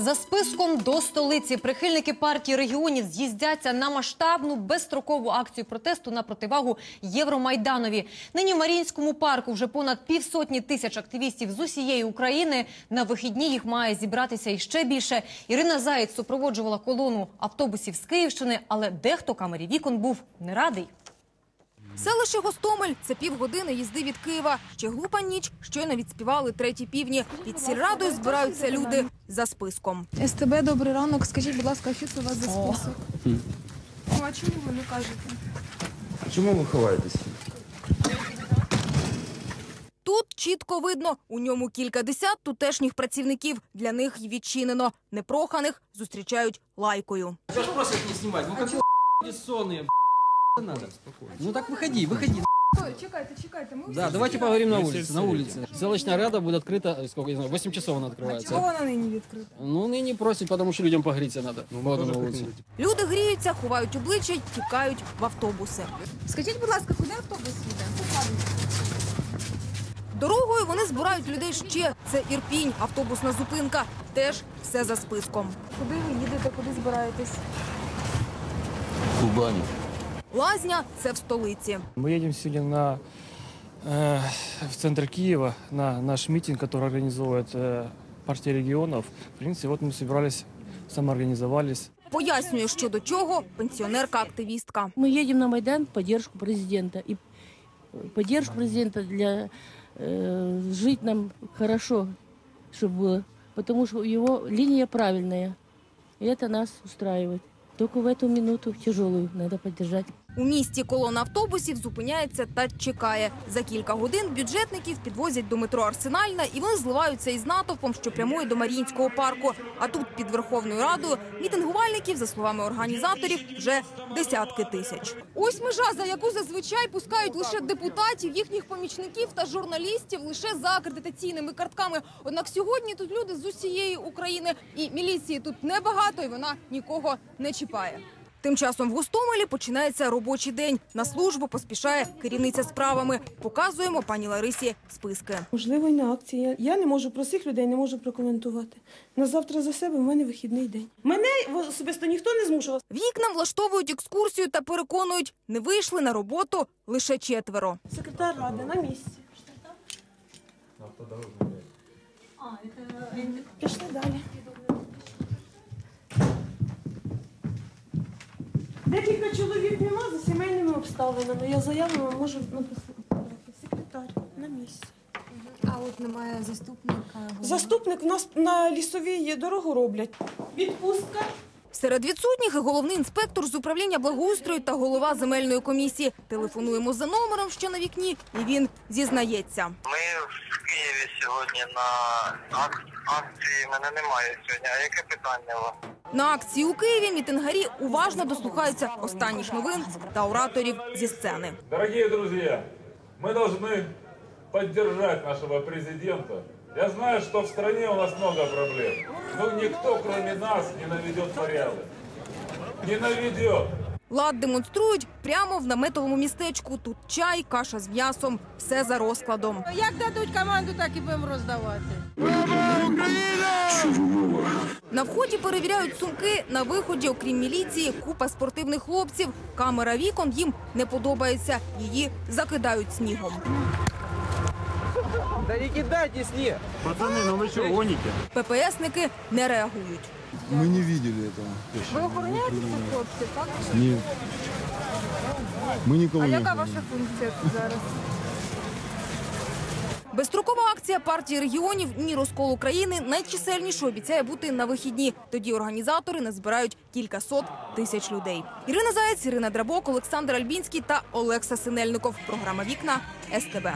За списком до столиці прихильники партії регіонів з'їздяться на масштабну безстрокову акцію протесту на противагу Євромайданові. Нині в Маріїнському парку вже понад півсотні тисяч активістів з усієї України. На вихідні їх має зібратися іще більше. Ірина Заєць супроводжувала колону автобусів з Київщини, але дехто камері вікон був не радий. Селище Гостомель – це півгодини їзди від Києва. Ще глупа ніч, щойно відспівали треті півні. Під сільрадою збираються люди за списком. СТБ, добрий ранок. Скажіть, будь ласка, що це у вас за список? О, а чому ви не кажете? Чому ви ховаєтесь? Тут чітко видно, у ньому кількадесят тутешніх працівників. Для них й відчинено. Непроханих зустрічають лайкою. Тебя ж просят не снимать. Ну какие бессонные, надо. Ну так выходи, выходи. Ой, чекайте, чекайте. Ми Да, давайте поговорим на улице. На улице. Селочная рада будет открыта, сколько я знаю, 8 часов она Чого открывается. вона нині відкрита? Ну, ныне просить, потому что людям погреться надо. Холодно на улице. Люди гріються, ховають обличчя, й тікають в автобуси. Скажіть, будь ласка, куди автобус їде? Дорогою вони збирають людей ще. Це Ірпінь, автобусна зупинка. Теж все за списком. Куди ви їдете, куди збираєтесь? Кубані. Лазня – це в столиці. Мы едем сегодня на, э, в центр Киева на наш митинг, который организовывает э, партия регионов. В принципе, вот мы собирались, самоорганизовались. Пояснює, що до чого пенсіонерка-активістка. Мы едем на Майдан в поддержку президента. И поддержку президента для э, жить нам хорошо, чтобы было. Потому что его линия правильная. И это нас устраивает. Только в эту минуту тяжелую надо поддержать. У місті колона автобусів зупиняється та чекає. За кілька годин бюджетників підвозять до метро Арсенальна і вони зливаються із натовпом, що прямує до Маріїнського парку. А тут під Верховною Радою мітингувальників, за словами організаторів, вже десятки тисяч. Ось межа, за яку зазвичай пускають лише депутатів, їхніх помічників та журналістів лише за акредитаційними картками. Однак сьогодні тут люди з усієї України, і міліції тут небагато, і вона нікого не чіпає. Тим часом в Гостомелі починається робочий день. На службу поспішає керівниця справами. Показуємо пані Ларисі списки. Можливо, і на акції. Я, я не можу про цих людей не можу прокоментувати. На завтра за себе в мене вихідний день. Мене особисто ніхто не змушував. Вікнам влаштовують екскурсію та переконують, не вийшли на роботу лише четверо. Секретар ради на місці. Пішли далі. Декілька чоловік нема за сімейними обставинами. Я заяву вам можу написати. Секретар на місці. А от немає заступника. Заступник в нас на лісовій дорогу роблять. Відпустка. Серед відсутніх і головний інспектор з управління благоустрою та голова земельної комісії. Телефонуємо за номером, що на вікні, і він зізнається. Ми в Києві сьогодні на ак- акції. Мене немає сьогодні. А яке питання у вас? На акції у Києві мітингарі уважно дослухаються останніх новин та ораторів зі сцени. Дорогие друзья, мы должны поддержать нашего президента. Я знаю, что в стране у нас много проблем, но никто, кроме нас, не наведет порядок. Не наведет. Лад демонструють прямо в наметовому містечку. Тут чай, каша з м'ясом, все за розкладом. Як дадуть команду, так і будемо роздавати. На вході перевіряють сумки. На виході, окрім міліції, купа спортивних хлопців. Камера вікон їм не подобається. Її закидають снігом. Да не кидайте снег. ППСники не реагують. Ми не бачили цього. Ви охороняєте цих хлопців, так? Ні. Ми нікого А яка ваша функція тут зараз? Безстрокова акція партії регіонів Ні розкол України найчисельніше обіцяє бути на вихідні. Тоді організатори назбирають кількасот тисяч людей. Ірина Заєць, Ірина Драбок, Олександр Альбінський та Олекса Синельников. Програма Вікна СТБ.